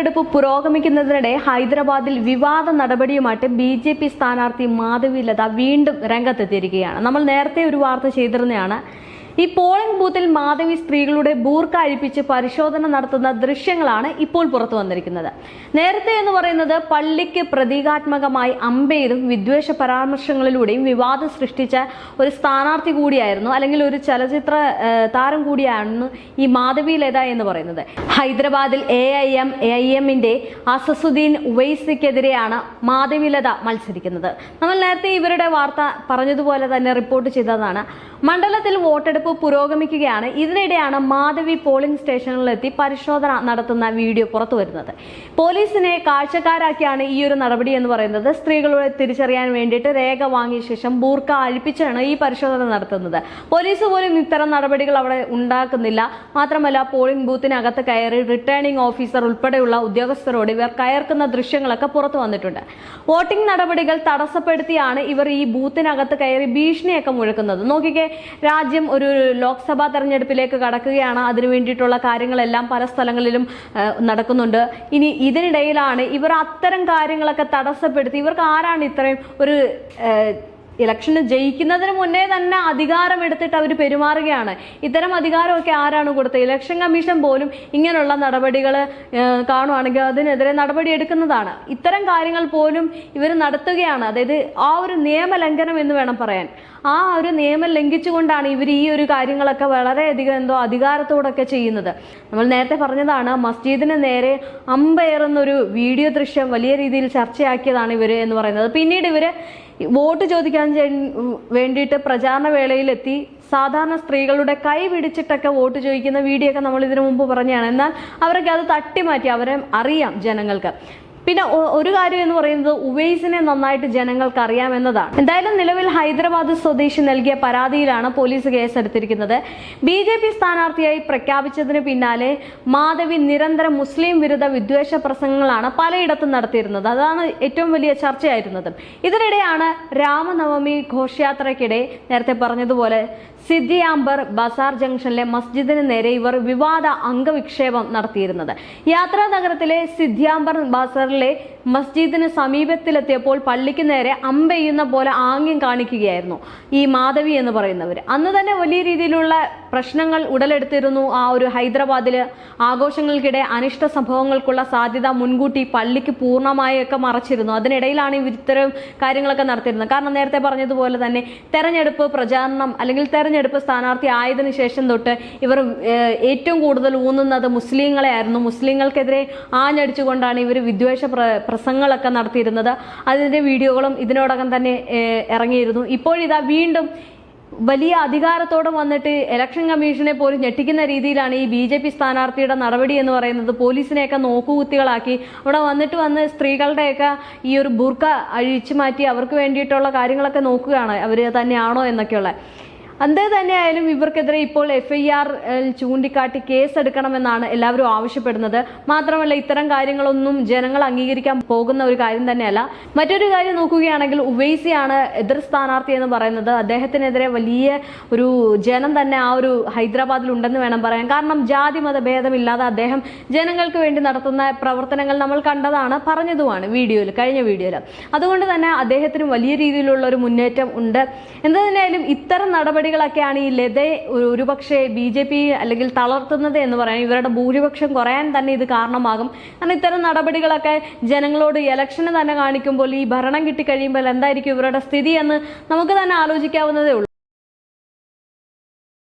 വോട്ടെടുപ്പ് പുരോഗമിക്കുന്നതിനിടെ ഹൈദരാബാദിൽ വിവാദ നടപടിയുമായിട്ട് ബി ജെ പി സ്ഥാനാർത്ഥി മാധവി ലത വീണ്ടും രംഗത്തെത്തിയിരിക്കുകയാണ്. നമ്മൾ നേരത്തെ ഒരു വാർത്ത ചെയ്തിരുന്നതാണ് ഈ പോളിംഗ് ബൂത്തിൽ മാധവി സ്ത്രീകളുടെ ബൂർക്ക അഴിപ്പിച്ച് പരിശോധന നടത്തുന്ന ദൃശ്യങ്ങളാണ് ഇപ്പോൾ പുറത്തു വന്നിരിക്കുന്നത്. നേരത്തെ എന്ന് പറയുന്നത് പള്ളിക്ക് പ്രതീകാത്മകമായി അമ്പെയ്തും വിദ്വേഷ പരാമർശങ്ങളിലൂടെയും വിവാദം സൃഷ്ടിച്ച ഒരു സ്ഥാനാർത്ഥി കൂടിയായിരുന്നു അല്ലെങ്കിൽ ഒരു ചലച്ചിത്ര താരം കൂടിയായിരുന്നു ഈ മാധവി ലത എന്ന് പറയുന്നത്. ഹൈദരാബാദിൽ A I M A I എമ്മിന്റെ അസസുദ്ദീൻ ഉവൈസിക്കെതിരെയാണ് മാധവി ലത മത്സരിക്കുന്നത്. നമ്മൾ നേരത്തെ ഇവരുടെ വാർത്ത പറഞ്ഞതുപോലെ തന്നെ റിപ്പോർട്ട് ചെയ്തതാണ്. മണ്ഡലത്തിൽ വോട്ടെടുപ്പ് പുരോഗമിക്കുകയാണ്. ഇതിനിടെയാണ് മാധവി പോളിംഗ് സ്റ്റേഷനിലെത്തി പരിശോധന നടത്തുന്ന വീഡിയോ പുറത്തു വരുന്നത്. പോലീസിനെ കാഴ്ചക്കാരാക്കിയാണ് ഈ ഒരു നടപടി എന്ന് പറയുന്നത്. സ്ത്രീകളെ തിരിച്ചറിയാൻ വേണ്ടിയിട്ട് രേഖ വാങ്ങിയ ശേഷം ബൂർക്ക അഴിപ്പിച്ചാണ് ഈ പരിശോധന നടത്തുന്നത്. പോലീസ് പോലും ഇത്തരം നടപടികൾ അവിടെ ഉണ്ടാക്കുന്നില്ല. മാത്രമല്ല പോളിംഗ് ബൂത്തിനകത്ത് കയറി റിട്ടേണിംഗ് ഓഫീസർ ഉൾപ്പെടെയുള്ള ഉദ്യോഗസ്ഥരോട് ഇവർ കയർക്കുന്ന ദൃശ്യങ്ങളൊക്കെ പുറത്തു വന്നിട്ടുണ്ട്. വോട്ടിംഗ് നടപടികൾ തടസ്സപ്പെടുത്തിയാണ് ഇവർ ഈ ബൂത്തിനകത്ത് കയറി ഭീഷണിയൊക്കെ മുഴക്കുന്നത്. നോക്കിക്കേ രാജ്യം ഒരു ലോക്സഭാ തെരഞ്ഞെടുപ്പിലേക്ക് കടക്കുകയാണ്. അതിനു വേണ്ടിയിട്ടുള്ള കാര്യങ്ങളെല്ലാം പല സ്ഥലങ്ങളിലും നടക്കുന്നുണ്ട്. ഇനി ഇതിനിടയിലാണ് ഇവർ അത്തരം കാര്യങ്ങളൊക്കെ തടസ്സപ്പെടുത്തി. ഇവർക്ക് ആരാണ് ഇത്രയും ഒരു ഇലക്ഷന് ജയിക്കുന്നതിന് മുന്നേ തന്നെ അധികാരം എടുത്തിട്ട് അവർ പെരുമാറുകയാണ്. ഇത്തരം അധികാരമൊക്കെ ആരാണ് കൊടുത്തത്? ഇലക്ഷൻ കമ്മീഷൻ പോലും ഇങ്ങനെയുള്ള നടപടികൾ കാണുവാണെങ്കിൽ അതിനെതിരെ നടപടി എടുക്കുന്നതാണ്. ഇത്തരം കാര്യങ്ങൾ പോലും ഇവർ നടത്തുകയാണ്. അതായത് ആ ഒരു നിയമലംഘനം എന്ന് വേണം പറയാൻ. ആ ഒരു നിയമം ലംഘിച്ചുകൊണ്ടാണ് ഇവർ ഈ ഒരു കാര്യങ്ങളൊക്കെ വളരെയധികം എന്തോ അധികാരത്തോടൊക്കെ ചെയ്യുന്നത്. നമ്മൾ നേരത്തെ പറഞ്ഞതാണ് മസ്ജിദിന് നേരെ അമ്പയറുന്നൊരു വീഡിയോ ദൃശ്യം വലിയ രീതിയിൽ ചർച്ചയാക്കിയതാണ് ഇവർ എന്ന് പറയുന്നത്. പിന്നീട് ഇവർ വോട്ട് ചോദിക്കാൻ ചെ- വേണ്ടിയിട്ട് പ്രചാരണ വേളയിലെത്തി സാധാരണ സ്ത്രീകളുടെ കൈ പിടിച്ചിട്ടൊക്കെ വോട്ട് ചോദിക്കുന്ന വീഡിയോ ഒക്കെ നമ്മൾ ഇതിനു മുമ്പ് പറഞ്ഞതാണ് എന്നാൽ അവരൊക്കെ അത് തട്ടിമാറ്റി. അവരെ അറിയാം ജനങ്ങൾക്ക്. പിന്നെ ഒരു കാര്യം എന്ന് പറയുന്നത് ഉവൈസിനെ നന്നായിട്ട് ജനങ്ങൾക്ക് അറിയാമെന്നതാണ് എന്തായാലും നിലവിൽ ഹൈദരാബാദ് സ്വദേശി നൽകിയ പരാതിയിലാണ് പോലീസ് കേസെടുത്തിരിക്കുന്നത്. ബി ജെ പി സ്ഥാനാർത്ഥിയായി പ്രഖ്യാപിച്ചതിന് പിന്നാലെ മാധവി നിരന്തരം മുസ്ലിം വിരുദ്ധ വിദ്വേഷ പ്രസംഗങ്ങളാണ് പലയിടത്തും നടത്തിയിരുന്നത്. അതാണ് ഏറ്റവും വലിയ ചർച്ചയായിരുന്നത്. ഇതിനിടെയാണ് രാമനവമി ഘോഷയാത്രയ്ക്കിടെ നേരത്തെ പറഞ്ഞതുപോലെ സിദ്ധിയാംബർ ബസാർ ജംഗ്ഷനിലെ മസ്ജിദിന് നേരെ ഇവർ വിവാദ അംഗവിക്ഷേപം നടത്തിയിരുന്നത്. യാത്രാ നഗരത്തിലെ സിദ്ധിയാംബർ ബസാറിലെ മസ്ജിദിന് സമീപത്തിലെത്തിയപ്പോൾ പള്ളിക്ക് നേരെ അമ്പെയ്യുന്ന പോലെ ആംഗ്യം കാണിക്കുകയായിരുന്നു ഈ മാധവി എന്ന് പറയുന്നവർ അന്ന് തന്നെ വലിയ രീതിയിലുള്ള പ്രശ്നങ്ങൾ ഉടലെടുത്തിരുന്നു ആ ഒരു ഹൈദരാബാദിൽ. ആഘോഷങ്ങൾക്കിടെ അനിഷ്ട സംഭവങ്ങൾക്കുള്ള സാധ്യത മുൻകൂട്ടി പള്ളിക്ക് പൂർണമായൊക്കെ മറച്ചിരുന്നു. അതിനിടയിലാണ് ഇത്തരം കാര്യങ്ങളൊക്കെ നടത്തിയിരുന്നത്. കാരണം നേരത്തെ പറഞ്ഞതുപോലെ തന്നെ തെരഞ്ഞെടുപ്പ് പ്രചാരണം അല്ലെങ്കിൽ തെരഞ്ഞെടുപ്പ് സ്ഥാനാർത്ഥി ആയതിനു ശേഷം തൊട്ട് ഇവർ ഏറ്റവും കൂടുതൽ ഊന്നുന്നത് മുസ്ലിങ്ങളെ ആയിരുന്നു മുസ്ലിങ്ങൾക്കെതിരെ ആഞ്ഞടിച്ചുകൊണ്ടാണ് ഇവർ വിദ്വേഷ പ്രസംഗങ്ങളൊക്കെ നടത്തിയിരുന്നത്. അതിന്റെ വീഡിയോകളും ഇതിനോടകം തന്നെ ഇറങ്ങിയിരുന്നു. ഇപ്പോഴിതാ വീണ്ടും വലിയ അധികാരത്തോടെ വന്നിട്ട് ഇലക്ഷൻ കമ്മീഷനെ പോലും ഞെട്ടിക്കുന്ന രീതിയിലാണ് ഈ ബി ജെ പി സ്ഥാനാർത്ഥിയുടെ നടപടി എന്ന് പറയുന്നത്. പോലീസിനെയൊക്കെ നോക്കുകുത്തികളാക്കി. അവിടെ വന്നിട്ട് വന്ന് സ്ത്രീകളുടെയൊക്കെ ഈ ഒരു ബുർക്ക അഴിച്ചു മാറ്റി അവർക്ക് വേണ്ടിയിട്ടുള്ള കാര്യങ്ങളൊക്കെ നോക്കുകയാണ്. അവർ തന്നെയാണോ എന്നൊക്കെയുള്ള. എന്ത് തന്നെയായാലും ഇവർക്കെതിരെ ഇപ്പോൾ എഫ് ഐ ആർ ചൂണ്ടിക്കാട്ടി കേസെടുക്കണമെന്നാണ് എല്ലാവരും ആവശ്യപ്പെടുന്നത്. മാത്രമല്ല ഇത്തരം കാര്യങ്ങളൊന്നും ജനങ്ങൾ അംഗീകരിക്കാൻ പോകുന്ന ഒരു കാര്യം തന്നെയല്ല. മറ്റൊരു കാര്യം നോക്കുകയാണെങ്കിൽ ഉവൈസിയാണ് എതിർ സ്ഥാനാർത്ഥി എന്ന് പറയുന്നത്. അദ്ദേഹത്തിനെതിരെ വലിയ ഒരു ജനം തന്നെ ആ ഒരു ഹൈദരാബാദിൽ ഉണ്ടെന്ന് വേണം പറയാൻ. കാരണം ജാതി മത ഭേദമില്ലാതെ അദ്ദേഹം ജനങ്ങൾക്ക് വേണ്ടി നടത്തുന്ന പ്രവർത്തനങ്ങൾ നമ്മൾ കണ്ടതാണ് പറഞ്ഞതുമാണ് വീഡിയോയിൽ കഴിഞ്ഞ വീഡിയോയിൽ. അതുകൊണ്ട് തന്നെ അദ്ദേഹത്തിന് വലിയ രീതിയിലുള്ള ഒരു മുന്നേറ്റം ഉണ്ട്. എന്ത് തന്നെയായാലും ഇത്തരം നടപടികളൊക്കെയാണ് ഈ ലതയെ ഒരു- ഒരുപക്ഷെ ബി ജെ പി അല്ലെങ്കിൽ തളർത്തുന്നത് എന്ന് പറയാൻ ഇവരുടെ ഭൂരിപക്ഷം കുറയാൻ തന്നെ ഇത് കാരണമാകും. കാരണം ഇത്തരം നടപടികളൊക്കെ ജനങ്ങളോട് ഇലക്ഷന് തന്നെ കാണിക്കുമ്പോൾ ഈ ഭരണം കിട്ടിക്കഴിയുമ്പോൾ എന്തായിരിക്കും ഇവരുടെ സ്ഥിതി എന്ന് നമുക്ക് തന്നെ ആലോചിക്കാവുന്നതേ ഉള്ളൂ.